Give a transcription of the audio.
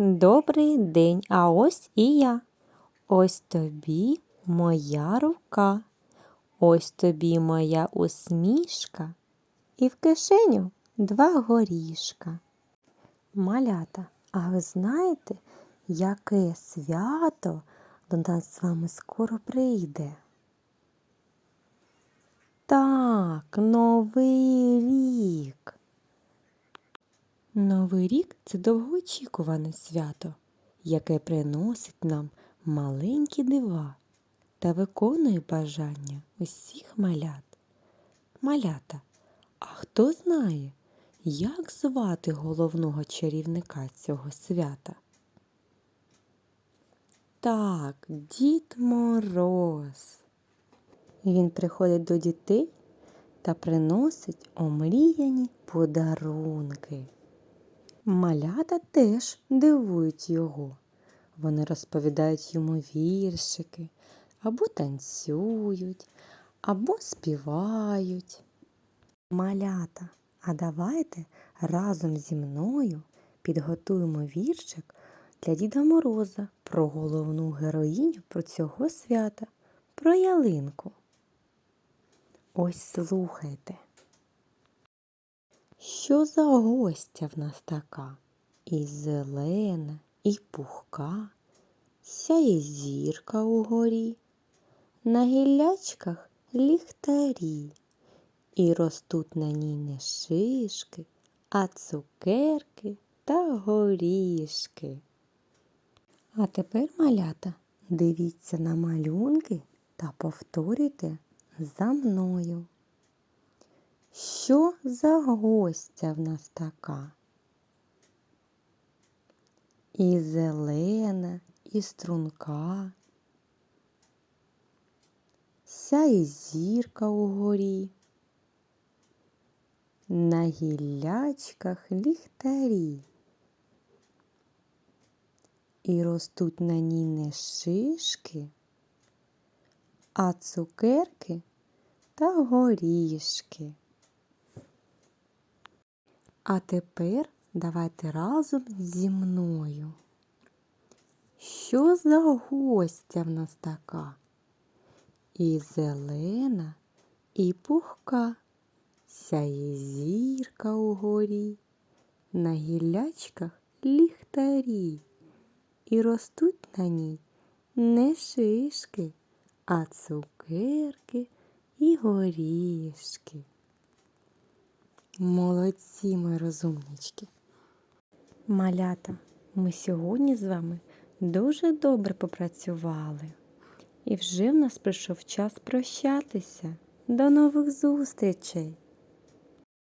Добрий день, а ось і я. Ось тобі моя рука, ось тобі моя усмішка, і в кишеню два горішка. Малята, а ви знаєте, яке свято до нас з вами скоро прийде? Так, Новий рік. Новий рік це довгоочікуване свято, яке приносить нам маленькі дива та виконує бажання усіх малят. Малята, а хто знає, як звати головного чарівника цього свята? Так, Дід Мороз. Він приходить до дітей та приносить омріяні подарунки. Малята теж дивують його. Вони розповідають йому віршики, або танцюють, або співають. Малята, а давайте разом зі мною підготуємо віршик для Діда Мороза про головну героїню про цього свята, про ялинку. Ось слухайте. Що за гостя в нас така? І зелена, і пухка, сяє зірка угорі, на гіллячках ліхтарі, і ростуть на ній не шишки, а цукерки та горішки. А тепер, малята, дивіться на малюнки та повторюйте за мною. Що за гостя в нас така? І зелена, і струнка, сяє зірка угорі, на гіллячках ліхтарі, і ростуть на ній не шишки, а цукерки та горішки. А тепер давайте разом зі мною. Що за гостя в нас така? І зелена, і пухка, сяє зірка угорі, на гіллячках ліхтарі, і ростуть на ній не шишки, а цукерки і горішки. Молодці, мої розумнички. Малята, ми сьогодні з вами дуже добре попрацювали. І вже в нас прийшов час прощатися. До нових зустрічей!